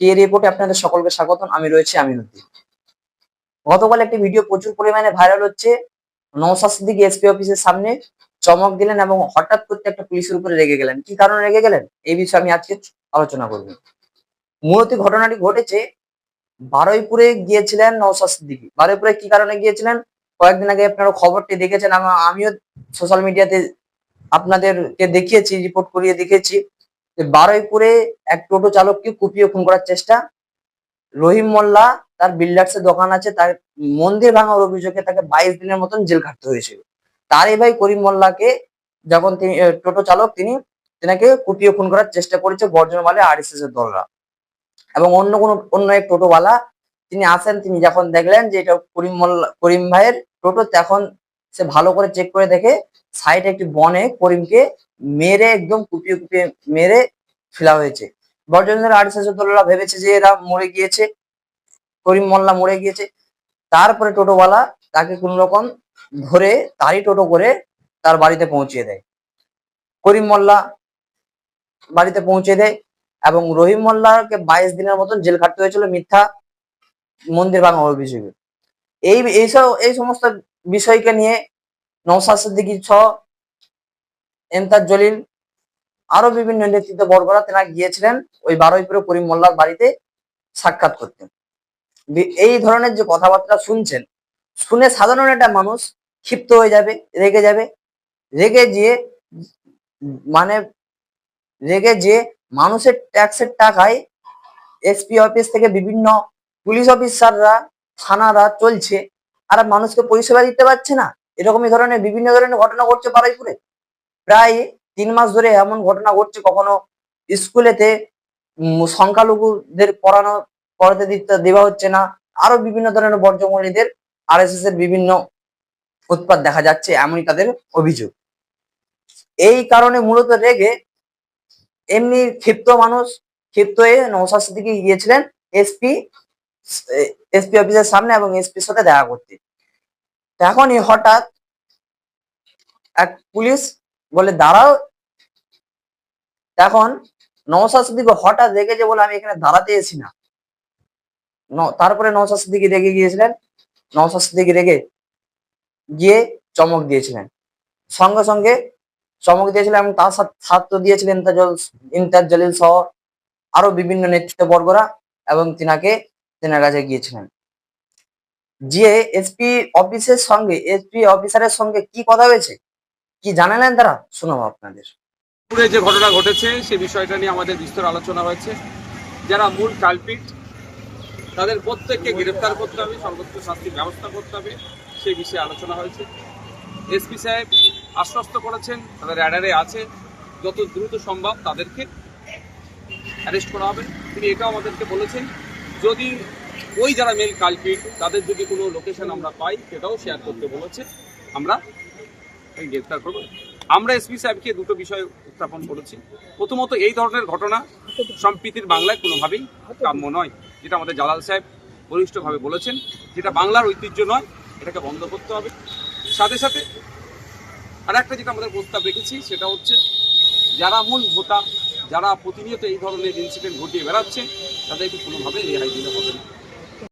টি রিপোর্টে আপনাদের সকলকে স্বাগতম। আমি রয়েছি আমিনুদ্দিন। গতকাল একটি ভিডিও প্রচুর পরিমাণে ভাইরাল হচ্ছে। নৌসাদ সিদ্দিকী এসপি অফিসের সামনে চমক দিলেন এবং হঠাৎ করতে একটা পুলিশের উপরে রেগে গেলেন। কি কারণে রেগে গেলেন? এই বিষয়ে আমি আজকে আলোচনা করব। মূলত ঘটনাটি ঘটেছে বারুইপুরে গিয়েছিলেন নৌসাদ সিদ্দিকী। বারুইপুরে কি কারণে গিয়েছিলেন? কয়েকদিন আগে আপনারা খবরটি দেখেছেন আমা- আমিও সোশ্যাল মিডিয়াতে আপনাদেরকে দেখিয়েছি রিপোর্ট করিয়ে দেখিয়েছি। যে বারুইপুরে এক টোটো চালককে কুপিয়ে খুন করার চেষ্টা। রহিম মোল্লা তার বিল্ডার্স এর দোকান আছে, তার মন্দির ভাঙার অভিযোগে তাকে বাইশ দিনের মতন জেল খাটতে হয়েছিল। তার এই ভাই করিম মোল্লাকে যখন তিনি টোটো চালক, তিনি তেনাকে কুপিয়ে খুন করার চেষ্টা করেছে বর্জনমালে আরএসএস এর দলরা। এবং অন্য কোনো, অন্য এক টোটোওয়ালা তিনি আসেন, তিনি যখন দেখলেন যে এটা করিম মোল্লা, করিম ভাইয়ের টোটো, তখন সে ভালো করে চেক করে দেখে, সাইডে একটি বনে করিমকে মেরে, একদম কুপিয়ে কুপিয়ে মেরে ফেলা হয়েছে। বর্জনের এর ভেবেছে যে এরা মরে গিয়েছে, করিম মোল্লা মরে গিয়েছে। তারপরে টোটোওয়ালা তাকে কোন রকম ধরে, তারই টোটো করে তার বাড়িতে পৌঁছিয়ে দেয়। করিম মোল্লা বাড়িতে পৌঁছে দেয় এবং রহিম মোল্লাকে বাইশ দিনের মতন জেল খাটতে হয়েছিল মিথ্যা মন্দির ভাঙা অভিযোগে। এই এইসব এই সমস্ত বিষয়কে নিয়ে নৌসাদ সিদ্দিকী ছ এমতাজ জলিল আরও বিভিন্ন নেতৃত্ব বর্গরা তেনা গিয়েছিলেন ওই বারুইপুরে করিম মোল্লার বাড়িতে সাক্ষাৎ করতে। বি- এই ধরনের যে কথাবার্তা শুনছেন, শুনে সাধারণ একটা মানুষ ক্ষিপ্ত হয়ে যাবে, রেগে যাবে। রেগে গিয়ে মানে রেগে যে মানুষের ট্যাক্সের টাকায় এসপি অফিস থেকে বিভিন্ন পুলিশ অফিসাররা, থানারা চলছে। আর মানুষকে পরিষেবা দিতে পারছে না। এরকমই ধরনের বিভিন্ন ধরনের ঘটনা ঘটছে বারুইপুরে। প্রায় তিন মাস ধরে এমন ঘটনা ঘটছে, কখনো স্কুলেতে সংখ্যালঘুদের পড়ানো, পড়াতে দিতে দেওয়া হচ্ছে না। আরও বিভিন্ন ধরনের বর্জমরীদের এস এর বিভিন্ন উৎপাত দেখা যাচ্ছে, এমনই তাদের অভিযোগ। এই কারণে মূলত রেগে এমনি ক্ষিপ্ত মানুষ, ক্ষিপ্ত হয়ে নৌসাদ সিদ্দিকী গিয়েছিলেন এসপি এসপি অফিসের সামনে এবং এসপির সাথে দেখা করতে। এখনই হঠাৎ এক পুলিশ বলে, দাঁড়াও। এখন নৌসাদ সিদ্দিকী হঠাৎ রেগেছে বলে আমি এখানে দাঁড়াতে এসি না। তারপরে নৌসাদ সিদ্দিকী রেগে গিয়েছিলেন। নৌসাদ সিদ্দিকী রেগে গিয়ে চমক দিয়েছিলেন। সঙ্গে সঙ্গে চমক দিয়েছিলেন এবং তার সাথে ছাত্র দিয়েছিলেন ইমতাজ জলিল সহ আরও বিভিন্ন নেতৃত্ববর্গরা এবং তিনাকে তেনার কাছে গিয়েছিলেন। যে এসপি অফিসের সঙ্গে, এসপি অফিসারের সঙ্গে কি কথা হয়েছে? কি জানালেন তারা? শোনাবো আপনাদের। পুরে যে ঘটনা ঘটেছে, সে বিষয়টা নিয়ে আমাদের বিস্তর আলোচনা হয়েছে। যারা মূল কালপিট তাদের প্রত্যেককে গ্রেফতার করতে হবে, সর্বোচ্চ শাস্তির ব্যবস্থা করতে হবে, সেই বিষয়ে আলোচনা হয়েছে। এসপি সাহেব আশ্বস্ত করেছেন, তাদের অ্যাডারে আছে, যত দ্রুত সম্ভব তাদেরকে অ্যারেস্ট করা হবে। তিনি এটাও আমাদেরকে বলেছেন, যদি ওই যারা মেল কালপিট তাদের যদি কোনো লোকেশন আমরা পাই, সেটাও শেয়ার করতে বলেছে। আমরা গ্রেফতার করব। আমরা এসপি সাহেবকে দুটো বিষয় উত্থাপন করেছি। প্রথমত এই ধরনের ঘটনা সম্প্রীতির বাংলায় কোনোভাবেই কাম্য নয়, যেটা আমাদের জালাল সাহেব বলিষ্ঠভাবে বলেছেন, যেটা বাংলার ঐতিহ্য নয়, এটাকে বন্ধ করতে হবে। সাথে সাথে আর একটা যেটা আমাদের প্রস্তাব রেখেছি, সেটা হচ্ছে যারা মূল ভোটা যারা প্রতিনিয়ত এই ধরনের ইনসিডেন্ট ঘটিয়ে বেড়াচ্ছে, তাদেরকে কোনোভাবে রেহাই দিতে হবে না।